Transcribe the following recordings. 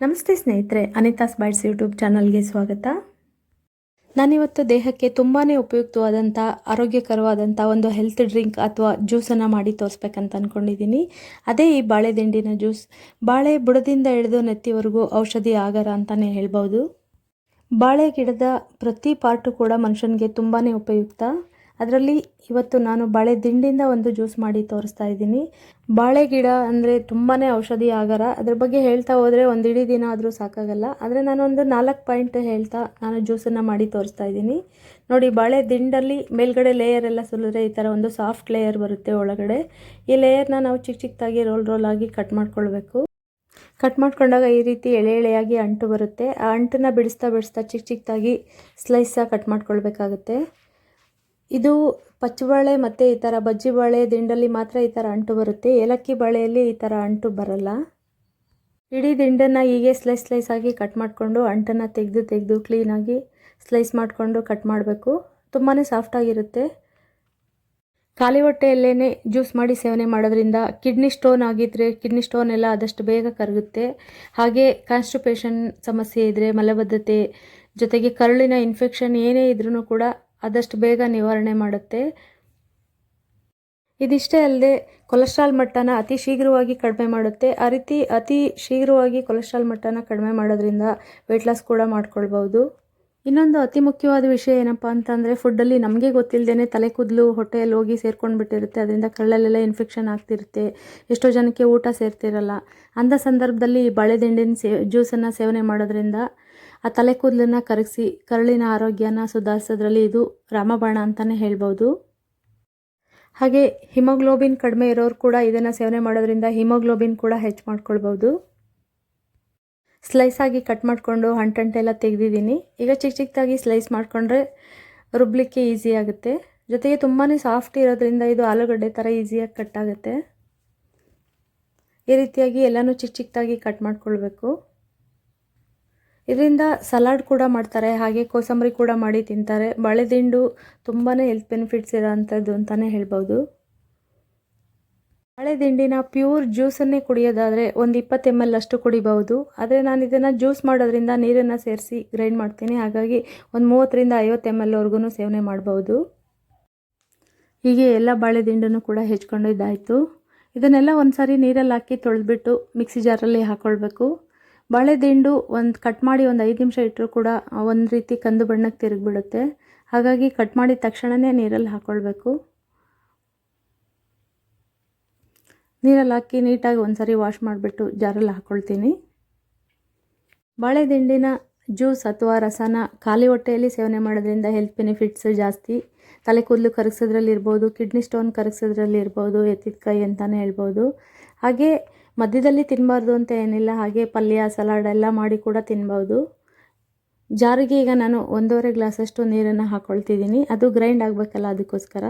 ನಮಸ್ತೆ ಸ್ನೇಹಿತರೆ ಅನಿತಾಸ್ bites YouTube ಚಾನಲ್ಗೆ ಸ್ವಾಗತ. ನಾನಿವತ್ತು ದೇಹಕ್ಕೆ ತುಂಬಾ ಉಪಯುಕ್ತವಾದಂಥ ಆರೋಗ್ಯಕರವಾದಂಥ ಒಂದು ಹೆಲ್ತ್ ಡ್ರಿಂಕ್ ಅಥವಾ ಜ್ಯೂಸನ್ನು ಮಾಡಿ ತೋರಿಸ್ಬೇಕಂತ ಅಂದ್ಕೊಂಡಿದ್ದೀನಿ ಅದೇ ಈ ಬಾಳೆ ದಿಂಡಿನ ಜ್ಯೂಸ್ ಬಾಳೆ ಬುಡದಿಂದ ಹಿಡಿದು ನೆತ್ತಿವರೆಗೂ ಔಷಧಿ ಆಗರ ಅಂತಲೇ ಹೇಳ್ಬೋದು. ಬಾಳೆ ಗಿಡದ ಪ್ರತಿ ಪಾರ್ಟು ಕೂಡ ಮನುಷ್ಯನಿಗೆ ತುಂಬಾ ಉಪಯುಕ್ತ. ಅದರಲ್ಲಿ ಇವತ್ತು ನಾನು ಬಾಳೆ ದಿಂಡಿಂದ ಒಂದು ಜ್ಯೂಸ್ ಮಾಡಿ ತೋರಿಸ್ತಾ ಇದ್ದೀನಿ. ಬಾಳೆ ಗಿಡ ಅಂದರೆ ತುಂಬಾ ಔಷಧಿ ಆಗರ. ಅದ್ರ ಬಗ್ಗೆ ಹೇಳ್ತಾ ಹೋದರೆ ಒಂದು ಇಡೀ ದಿನ ಆದರೂ ಸಾಕಾಗಲ್ಲ. ಆದರೆ ಒಂದು ನಾಲ್ಕು ಪಾಯಿಂಟ್ ಹೇಳ್ತಾ ನಾನು ಜ್ಯೂಸನ್ನು ಮಾಡಿ ತೋರಿಸ್ತಾ ಇದ್ದೀನಿ. ನೋಡಿ, ಬಾಳೆ ದಿಂಡಲ್ಲಿ ಮೇಲ್ಗಡೆ ಲೇಯರ್ ಎಲ್ಲ ಸುಲಿದ್ರೆ ಈ ಥರ ಒಂದು ಸಾಫ್ಟ್ ಲೇಯರ್ ಬರುತ್ತೆ ಒಳಗಡೆ. ಈ ಲೇಯರ್ನ ನಾವು ಚಿಕ್ಕ ಚಿಕ್ಕದಾಗಿ ರೋಲ್ ರೋಲ್ ಆಗಿ ಕಟ್ ಮಾಡ್ಕೊಳ್ಬೇಕು. ಕಟ್ ಮಾಡ್ಕೊಂಡಾಗ ಈ ರೀತಿ ಎಳೆ ಎಳೆಯಾಗಿ ಅಂಟು ಬರುತ್ತೆ. ಆ ಅಂಟನ್ನು ಬಿಡಿಸ್ತಾ ಬಿಡಿಸ್ತಾ ಚಿಕ್ಕ ಚಿಕ್ಕದಾಗಿ ಸ್ಲೈಸಾಗಿ ಕಟ್ ಮಾಡ್ಕೊಳ್ಬೇಕಾಗುತ್ತೆ. ಇದು ಪಚ್ಚಬಾಳೆ ಮತ್ತು ಈ ಥರ ಬಜ್ಜಿ ಬಾಳೆ, ದಿಂಡಲ್ಲಿ ಮಾತ್ರ ಈ ಥರ ಅಂಟು ಬರುತ್ತೆ. ಏಲಕ್ಕಿ ಬಾಳೆಯಲ್ಲಿ ಈ ಥರ ಅಂಟು ಬರಲ್ಲ. ಇಡೀ ದಿಂಡನ್ನು ಹೀಗೆ ಸ್ಲೈಸ್ ಸ್ಲೈಸ್ ಆಗಿ ಕಟ್ ಮಾಡಿಕೊಂಡು ಅಂಟನ್ನು ತೆಗೆದು ತೆಗೆದು ಕ್ಲೀನಾಗಿ ಸ್ಲೈಸ್ ಮಾಡಿಕೊಂಡು ಕಟ್ ಮಾಡಬೇಕು. ತುಂಬಾ ಸಾಫ್ಟಾಗಿರುತ್ತೆ ಖಾಲಿ ಹೊಟ್ಟೆಯಲ್ಲೇ ಜ್ಯೂಸ್ ಮಾಡಿ ಸೇವನೆ ಮಾಡೋದ್ರಿಂದ ಕಿಡ್ನಿ ಸ್ಟೋನ್ ಆಗಿದ್ದರೆ ಕಿಡ್ನಿ ಸ್ಟೋನ್ ಎಲ್ಲ ಆದಷ್ಟು ಬೇಗ ಕರಗುತ್ತೆ. ಹಾಗೆ ಕಾನ್ಸ್ಟಿಪೇಷನ್ ಸಮಸ್ಯೆ ಇದ್ದರೆ ಮಲಬದ್ಧತೆ ಜೊತೆಗೆ ಕರುಳಿನ ಇನ್ಫೆಕ್ಷನ್ ಏನೇ ಇದ್ರೂ ಕೂಡ ಆದಷ್ಟು ಬೇಗ ನಿವಾರಣೆ ಮಾಡುತ್ತೆ. ಇದಿಷ್ಟೇ ಅಲ್ಲದೆ ಕೊಲೆಸ್ಟ್ರಾಲ್ ಮಟ್ಟನ ಅತಿ ಶೀಘ್ರವಾಗಿ ಕಡಿಮೆ ಮಾಡುತ್ತೆ. ಆ ರೀತಿ ಅತಿ ಶೀಘ್ರವಾಗಿ ಕೊಲೆಸ್ಟ್ರಾಲ್ ಮಟ್ಟನ ಕಡಿಮೆ ಮಾಡೋದ್ರಿಂದ ವೆಯ್ಟ್ ಲಾಸ್ ಕೂಡ ಮಾಡ್ಕೊಳ್ಬೋದು ಇನ್ನೊಂದು ಅತಿ ಮುಖ್ಯವಾದ ವಿಷಯ ಏನಪ್ಪ ಅಂತಂದರೆ ಫುಡ್ಡಲ್ಲಿ ನಮಗೆ ಗೊತ್ತಿಲ್ಲದೇ ತಲೆ ಕೂದಲು ಹೊಟ್ಟೆಯಲ್ಲಿ ಹೋಗಿ ಸೇರ್ಕೊಂಡು ಬಿಟ್ಟಿರುತ್ತೆ. ಅದರಿಂದ ಕಳ್ಳಲ್ಲೆಲ್ಲ ಇನ್ಫೆಕ್ಷನ್ ಆಗ್ತಿರುತ್ತೆ. ಎಷ್ಟೋ ಜನಕ್ಕೆ ಊಟ ಸೇರ್ತಿರಲ್ಲ. ಅಂಥ ಸಂದರ್ಭದಲ್ಲಿ ಬಾಳೆದಿಂಡಿನ ಸೇ ಜ್ಯೂಸನ್ನು ಸೇವನೆ ಮಾಡೋದ್ರಿಂದ ಆ ತಲೆ ಕೂದಲನ್ನು ಕರಗಿಸಿ ಕರಳಿನ ಆರೋಗ್ಯನ ಸುಧಾರಿಸೋದ್ರಲ್ಲಿ ಇದು ರಾಮಬಾಣ ಅಂತಲೇ ಹೇಳ್ಬೋದು. ಹಾಗೆ ಹಿಮೋಗ್ಲೋಬಿನ್ ಕಡಿಮೆ ಇರೋರು ಕೂಡ ಇದನ್ನು ಸೇವನೆ ಮಾಡೋದ್ರಿಂದ ಹಿಮೋಗ್ಲೋಬಿನ್ ಕೂಡ ಹೆಚ್ಚು ಮಾಡ್ಕೊಳ್ಬೋದು. ಸ್ಲೈಸ್ ಆಗಿ ಕಟ್ ಮಾಡಿಕೊಂಡು ಹಂಟಂಟೆಲ್ಲ ತೆಗೆದಿದ್ದೀನಿ. ಈಗ ಚಿಕ್ಕ ಚಿಕ್ಕದಾಗಿ ಸ್ಲೈಸ್ ಮಾಡಿಕೊಂಡ್ರೆ ರುಬ್ಲಿಕ್ಕೆ ಈಸಿ ಆಗುತ್ತೆ. ಜೊತೆಗೆ ತುಂಬಾ ಸಾಫ್ಟ್ ಇರೋದ್ರಿಂದ ಇದು ಆಲೂಗಡ್ಡೆ ಥರ ಈಸಿಯಾಗಿ ಕಟ್ ಆಗುತ್ತೆ. ಈ ರೀತಿಯಾಗಿ ಎಲ್ಲನೂ ಚಿಕ್ಕ ಚಿಕ್ಕದಾಗಿ ಕಟ್ ಮಾಡ್ಕೊಳ್ಬೇಕು. ಇದರಿಂದ ಸಲಾಡ್ ಕೂಡ ಮಾಡ್ತಾರೆ, ಹಾಗೆ ಕೋಸಂಬರಿ ಕೂಡ ಮಾಡಿ ತಿಂತಾರೆ. ಬಾಳೆದಿಂಡು ತುಂಬಾ ಹೆಲ್ತ್ ಬೆನಿಫಿಟ್ಸ್ ಇರೋವಂಥದ್ದು ಅಂತಲೇ ಹೇಳ್ಬೋದು. ಬಾಳೆ ದಿಂಡಿನ ಪ್ಯೂರ್ ಜ್ಯೂಸನ್ನೇ ಕುಡಿಯೋದಾದರೆ ಒಂದು ಇಪ್ಪತ್ತು ಎಂ ಎಲ್ ಅಷ್ಟು ಕುಡಿಬಹುದು. ಆದರೆ ನಾನು ಇದನ್ನು ಜ್ಯೂಸ್ ಮಾಡೋದ್ರಿಂದ ನೀರನ್ನು ಸೇರಿಸಿ ಗ್ರೈಂಡ್ ಮಾಡ್ತೀನಿ. ಹಾಗಾಗಿ ಒಂದು ಮೂವತ್ತರಿಂದ ಐವತ್ತು ಎಂ ಎಲ್ವರೆಗೂ ಸೇವನೆ ಮಾಡ್ಬೋದು ಹೀಗೆ ಎಲ್ಲ ಬಾಳೆದಿಂಡನ್ನು ಕೂಡ ಹೆಚ್ಕೊಂಡು ಇದಾಯಿತು ಇದನ್ನೆಲ್ಲ ಒಂದು ಸಾರಿ ನೀರಲ್ಲಿ ಹಾಕಿ ತೊಳೆದ್ಬಿಟ್ಟು ಮಿಕ್ಸಿ ಜಾರಲ್ಲಿ ಹಾಕ್ಕೊಳ್ಬೇಕು ಬಾಳೆ ದಿಂಡು ಒಂದು ಕಟ್ ಮಾಡಿ ಒಂದು ಐದು ನಿಮಿಷ ಇಟ್ಟರೂ ಕೂಡ ಒಂದು ರೀತಿ ಕಂದು ಬಣ್ಣಕ್ಕೆ ತಿರುಗಿಬಿಡುತ್ತೆ. ಹಾಗಾಗಿ ಕಟ್ ಮಾಡಿದ ತಕ್ಷಣವೇ ನೀರಲ್ಲಿ ಹಾಕ್ಕೊಳ್ಬೇಕು ನೀರಲ್ಲಿ ಹಾಕಿ ನೀಟಾಗಿ ಒಂದು ಸರಿ ವಾಶ್ ಮಾಡಿಬಿಟ್ಟು ಜಾರಲ್ಲಿ ಹಾಕ್ಕೊಳ್ತೀನಿ ಬಾಳೆದಿಂಡಿನ ಜ್ಯೂಸ್ ಅಥವಾ ರಸನ ಖಾಲಿ ಹೊಟ್ಟೆಯಲ್ಲಿ ಸೇವನೆ ಮಾಡೋದ್ರಿಂದ ಹೆಲ್ತ್ ಬೆನಿಫಿಟ್ಸ್ ಜಾಸ್ತಿ. ತಲೆ ಕೂದಲು ಕರಗಿಸೋದ್ರಲ್ಲಿ ಇರ್ಬೋದು ಕಿಡ್ನಿ ಸ್ಟೋನ್ ಕರಗಿಸೋದ್ರಲ್ಲಿ ಇರ್ಬೋದು, ಎತ್ತಿದ ಕೈ ಅಂತಲೇ ಹೇಳ್ಬೋದು. ಹಾಗೆ ಮಧ್ಯದಲ್ಲಿ ತಿನ್ನಬಾರ್ದು ಅಂತ ಏನಿಲ್ಲ, ಹಾಗೆ ಪಲ್ಯ ಸಲಾಡ್ ಎಲ್ಲ ಮಾಡಿ ಕೂಡ ತಿನ್ಬೋದು. ಜಾರಿಗೆ ಈಗ ನಾನು ಒಂದೂವರೆ ಗ್ಲಾಸಷ್ಟು ನೀರನ್ನು ಹಾಕ್ಕೊಳ್ತಿದ್ದೀನಿ ಅದು ಗ್ರೈಂಡ್ ಆಗಬೇಕಲ್ಲ ಅದಕ್ಕೋಸ್ಕರ.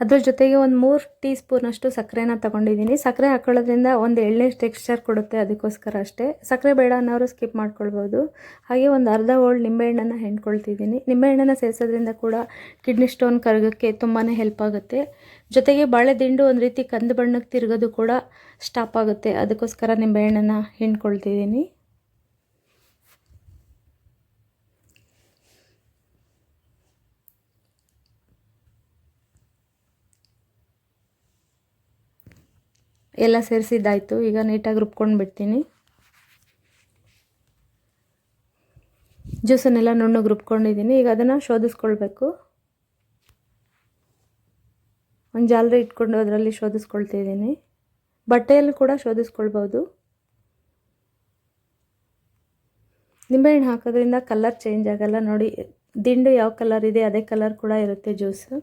ಅದ್ರ ಜೊತೆಗೆ ಒಂದು ಮೂರು ಟೀ ಸ್ಪೂನಷ್ಟು ಸಕ್ಕರೆನ ತೊಗೊಂಡಿದ್ದೀನಿ ಸಕ್ಕರೆ ಹಾಕ್ಕೊಳ್ಳೋದ್ರಿಂದ ಒಂದು ಎಳ್ಳೆ ಟೆಕ್ಸ್ಚರ್ ಕೊಡುತ್ತೆ ಅದಕ್ಕೋಸ್ಕರ ಅಷ್ಟೇ. ಸಕ್ಕರೆ ಬೇಡ ಅನ್ನೋರು ಸ್ಕಿಪ್ ಮಾಡ್ಕೊಳ್ಬೋದು. ಹಾಗೆ ಒಂದು ಅರ್ಧ ಓಲ್ಡ್ ನಿಂಬೆಹಣ್ಣನ್ನು ಹೆಣ್ಕೊಳ್ತಿದ್ದೀನಿ ನಿಂಬೆಹಣ್ಣನ್ನು ಸೇರಿಸೋದ್ರಿಂದ ಕೂಡ ಕಿಡ್ನಿ ಸ್ಟೋನ್ ಕರಗೋಕ್ಕೆ ತುಂಬಾ ಹೆಲ್ಪ್ ಆಗುತ್ತೆ. ಜೊತೆಗೆ ಬಾಳೆ ದಿಂಡು ಒಂದು ರೀತಿ ಕಂದು ಬಣ್ಣಕ್ಕೆ ತಿರುಗೋದು ಕೂಡ ಸ್ಟಾಪ್ ಆಗುತ್ತೆ. ಅದಕ್ಕೋಸ್ಕರ ನಿಂಬೆಹಣ್ಣನ್ನು ಹಿಂಡ್ಕೊಳ್ತಿದ್ದೀನಿ ಎಲ್ಲ ಸೇರಿಸಿದ್ದಾಯಿತು. ಈಗ ನೀಟಾಗಿ ರುಬ್ಕೊಂಡು ಬಿಡ್ತೀನಿ ಜ್ಯೂಸನ್ನೆಲ್ಲ ನುಣ್ಣಗೆ ರುಬ್ಕೊಂಡಿದ್ದೀನಿ. ಈಗ ಅದನ್ನು ಶೋಧಿಸ್ಕೊಳ್ಬೇಕು. ಒಂದು ಜಾಲರಿ ಇಟ್ಕೊಂಡು ಅದರಲ್ಲಿ ಶೋಧಿಸ್ಕೊಳ್ತಿದ್ದೀನಿ ಬಟ್ಟೆಯಲ್ಲಿ ಕೂಡ ಶೋಧಿಸ್ಕೊಳ್ಬೋದು. ನಿಂಬೆಹಣ್ಣು ಹಾಕೋದ್ರಿಂದ ಕಲರ್ ಚೇಂಜ್ ಆಗಲ್ಲ ನೋಡಿ. ದಿಂಡು ಯಾವ ಕಲರ್ ಇದೆ, ಅದೇ ಕಲರ್ ಕೂಡ ಇರುತ್ತೆ ಜ್ಯೂಸು.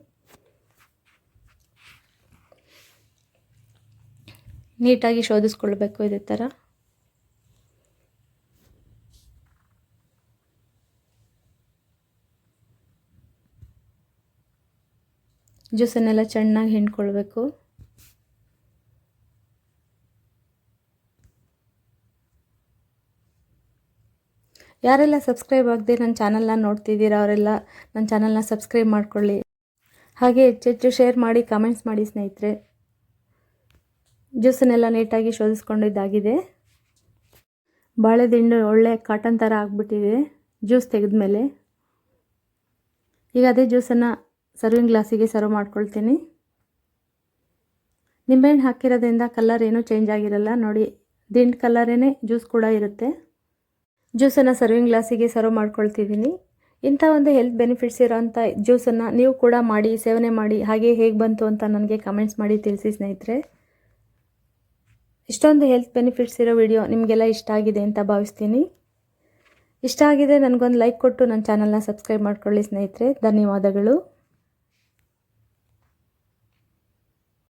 ನೀಟಾಗಿ ಶೋಧಿಸ್ಕೊಳ್ಬೇಕು ಇದೇ ಥರ ಜ್ಯೂಸನ್ನೆಲ್ಲ ಚೆನ್ನಾಗಿ ಹಿಂಡ್ಕೊಳ್ಬೇಕು. ಯಾರೆಲ್ಲ ಸಬ್ಸ್ಕ್ರೈಬ್ ಆಗದೆ ನನ್ನ ಚಾನಲ್ನ ನೋಡ್ತಿದ್ದೀರಾ ಅವರೆಲ್ಲ ನನ್ನ ಚಾನಲ್ನ ಸಬ್ಸ್ಕ್ರೈಬ್ ಮಾಡ್ಕೊಳ್ಳಿ. ಹಾಗೆ ಹೆಚ್ಚೆಚ್ಚು ಶೇರ್ ಮಾಡಿ, ಕಮೆಂಟ್ಸ್ ಮಾಡಿ ಸ್ನೇಹಿತರೆ. ಜ್ಯೂಸನ್ನೆಲ್ಲ ನೀಟಾಗಿ ಶೋಧಿಸ್ಕೊಂಡಿದ್ದಾಗಿದೆ. ಬಾಳೆದಿಂಡು ಒಳ್ಳೆ ಕಾಟನ್ ಥರ ಆಗಿಬಿಟ್ಟಿದೆ ಜ್ಯೂಸ್ ತೆಗೆದ್ಮೇಲೆ. ಈಗ ಅದೇ ಜ್ಯೂಸನ್ನು ಸರ್ವಿಂಗ್ ಗ್ಲಾಸಿಗೆ ಸರ್ವ್ ಮಾಡ್ಕೊಳ್ತೀನಿ. ನಿಂಬೆಹಣ್ಣು ಹಾಕಿರೋದ್ರಿಂದ ಕಲರ್ ಏನೂ ಚೇಂಜ್ ಆಗಿರಲ್ಲ. ನೋಡಿ, ದಿಂಡು ಕಲರೇ ಜ್ಯೂಸ್ ಕೂಡ ಇರುತ್ತೆ. ಜ್ಯೂಸನ್ನು ಸರ್ವಿಂಗ್ ಗ್ಲಾಸಿಗೆ ಸರ್ವ್ ಮಾಡ್ಕೊಳ್ತಿದ್ದೀನಿ. ಇಂಥ ಒಂದು ಹೆಲ್ತ್ ಬೆನಿಫಿಟ್ಸ್ ಇರೋಂಥ ಜ್ಯೂಸನ್ನು ನೀವು ಕೂಡ ಮಾಡಿ, ಸೇವನೆ ಮಾಡಿ, ಹಾಗೆ ಹೇಗೆ ಬಂತು ಅಂತ ನನಗೆ ಕಮೆಂಟ್ಸ್ ಮಾಡಿ ತಿಳಿಸಿ ಸ್ನೇಹಿತರೆ. ಇಷ್ಟೊಂದು ಹೆಲ್ತ್ ಬೆನಿಫಿಟ್ಸ್ ಇರೋ ವಿಡಿಯೋ ನಿಮಗೆಲ್ಲ ಇಷ್ಟ ಆಗಿದೆ ಅಂತ ಭಾವಿಸ್ತೀನಿ. ಇಷ್ಟ ಆಗಿದೆ, ನನಗೊಂದು ಲೈಕ್ ಕೊಟ್ಟು ನನ್ನ ಚಾನಲ್ನ ಸಬ್ಸ್ಕ್ರೈಬ್ ಮಾಡ್ಕೊಳ್ಳಿ ಸ್ನೇಹಿತರೆ. ಧನ್ಯವಾದಗಳು.